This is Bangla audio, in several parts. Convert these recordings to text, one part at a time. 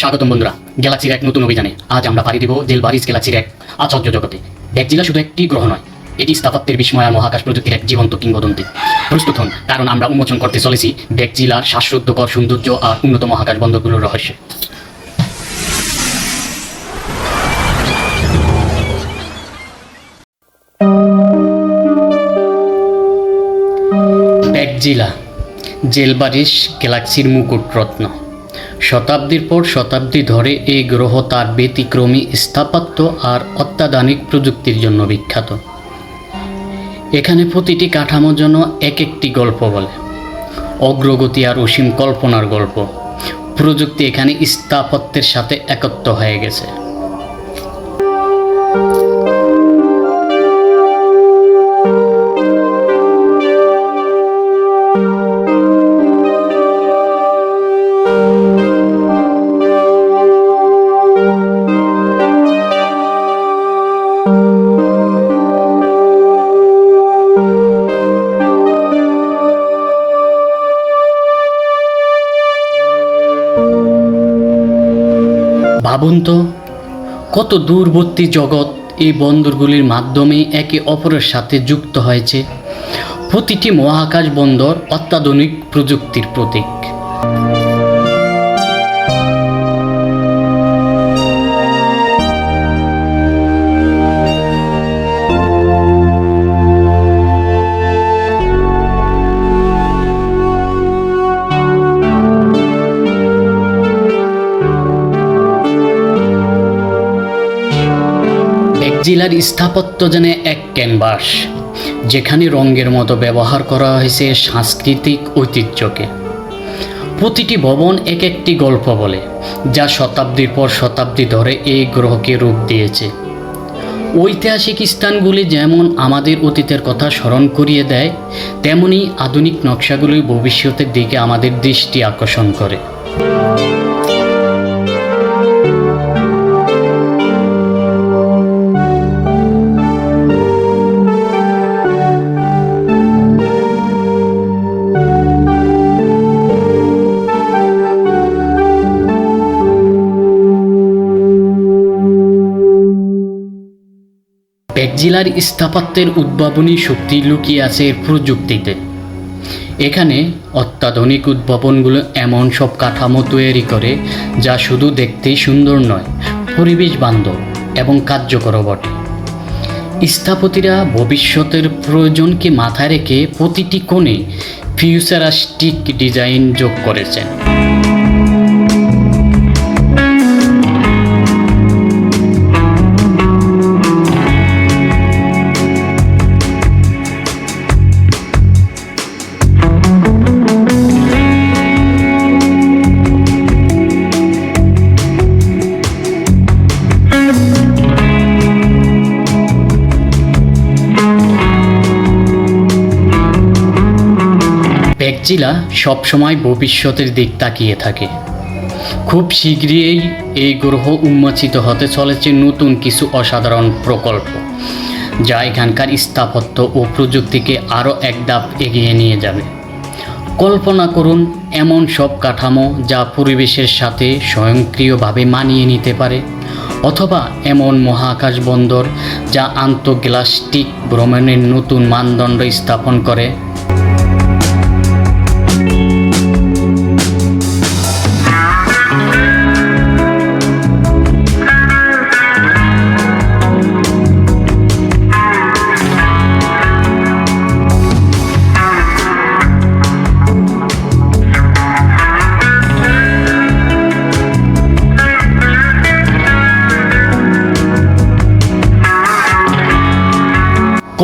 স্বাগতম বন্ধুরা, গ্যালাক্সির এক নতুন অভিযানে আজ আমরা পাড়ি দেব জেলবারিস গ্যালাক্সির এক আশ্চর্য জগতে। ব্যাকজিলা শুধু একটি গ্রহ নয়, এটি স্থাপত্যের বিস্ময় আর মহাকাশ প্রযুক্তির এক জীবন্ত কিংবদন্তি। প্রস্তুত হন, কারণ আমরা উন্মোচন করতে চলেছি ব্যাকজিলার শ্বাসরুদ্ধকর সৌন্দর্য আর উন্নত মহাকাশ বন্দরগুলোর রহস্য। জেলবারিস গ্যালাক্সির মুকুট রত্ন শতাব্দীর পর শতাব্দী ধরে এই গ্রহ তার ব্যতিক্রমী স্থাপত্য আর অত্যাধুনিক প্রযুক্তির জন্য বিখ্যাত। এখানে প্রতিটি কাঠামোর জন্য এক একটি গল্প বলে। অগ্রগতি আর অসীম কল্পনার গল্প। প্রযুক্তি এখানে স্থাপত্যের সাথে একত্র হয়ে গেছে। ভাবুন তো কত দূরবর্তী জগৎ এই বন্দরগুলির মাধ্যমে একে অপরের সাথে যুক্ত হয়েছে। প্রতিটি মহাকাশ বন্দর অত্যাধুনিক প্রযুক্তির প্রতীক। একজিলার স্থাপত্য যেন এক ক্যানভাস, যেখানে রঙের মতো ব্যবহার করা হয়েছে সাংস্কৃতিক ঐতিহ্যকে। প্রতিটি ভবন এক একটি গল্প বলে, যা শতাব্দীর পর শতাব্দী ধরে এই গ্রহকে রূপ দিয়েছে। ঐতিহাসিক স্থানগুলি যেমন আমাদের অতীতের কথা স্মরণ করিয়ে দেয়, তেমনি আধুনিক নকশাগুলি ভবিষ্যতের দিকে আমাদের দৃষ্টি আকর্ষণ করে। পেকজিলার স্থাপত্যের উদ্ভাবনী শক্তি লুকিয়ে আছে প্রযুক্তিতে। এখানে অত্যাধুনিক উদ্ভাবনগুলো এমন সব কাঠামো তৈরি করে যা শুধু দেখতেই সুন্দর নয়, পরিবেশ বান্ধব এবং কার্যকর বটে। স্থাপতিরা ভবিষ্যতের প্রয়োজনকে মাথায় রেখে প্রতিটি কোণে ফিউচারাস্টিক ডিজাইন যোগ করেছেন। ব্যাকজিলা সবসময় ভবিষ্যতের দিক তাকিয়ে থাকে। খুব শীঘ্রই এই গ্রহ উন্মোচিত হতে চলেছে নতুন কিছু অসাধারণ প্রকল্প, যা এখানকার স্থাপত্য ও প্রযুক্তিকে আরও এক ধাপ এগিয়ে নিয়ে যাবে। কল্পনা করুন, এমন সব কাঠামো যা পরিবেশের সাথে স্বয়ংক্রিয়ভাবে মানিয়ে নিতে পারে, অথবা এমন মহাকাশ বন্দর যা আন্তঃগ্লাস্টিক ভ্রমণের নতুন মানদণ্ড স্থাপন করে।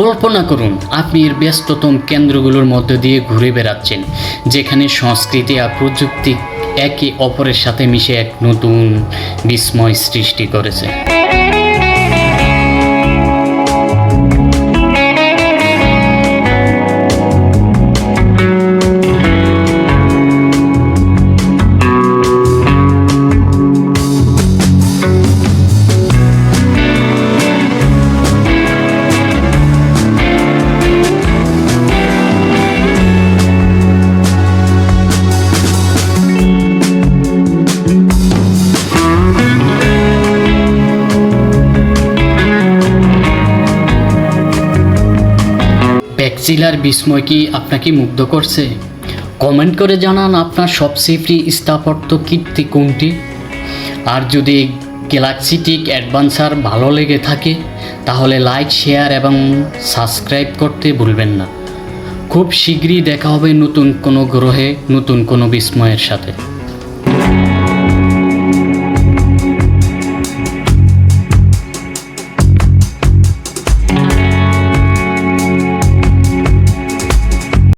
কল্পনা করুন, আপনি এর ব্যস্ততম কেন্দ্রগুলোর মধ্য দিয়ে ঘুরে বেড়াচ্ছেন, যেখানে সংস্কৃতি আর প্রযুক্তি একে অপরের সাথে মিশে এক নতুন বিস্ময় সৃষ্টি করেছে। গডজিলার বিস্ময় কি আপনাকে মুগ্ধ করছে? কমেন্ট করে জানান আপনার সবচেয়ে প্রিয় স্থাপত্য কীর্তি কোনটি? আর যদি গ্যালাক্সিটিক অ্যাডভান্সার ভালো লেগে থাকে, তাহলে লাইক শেয়ার এবং সাবস্ক্রাইব করতে ভুলবেন না। খুব শীঘ্রই দেখা হবে নতুন কোনো গ্রহে, নতুন কোনো বিস্ময়ের সাথে।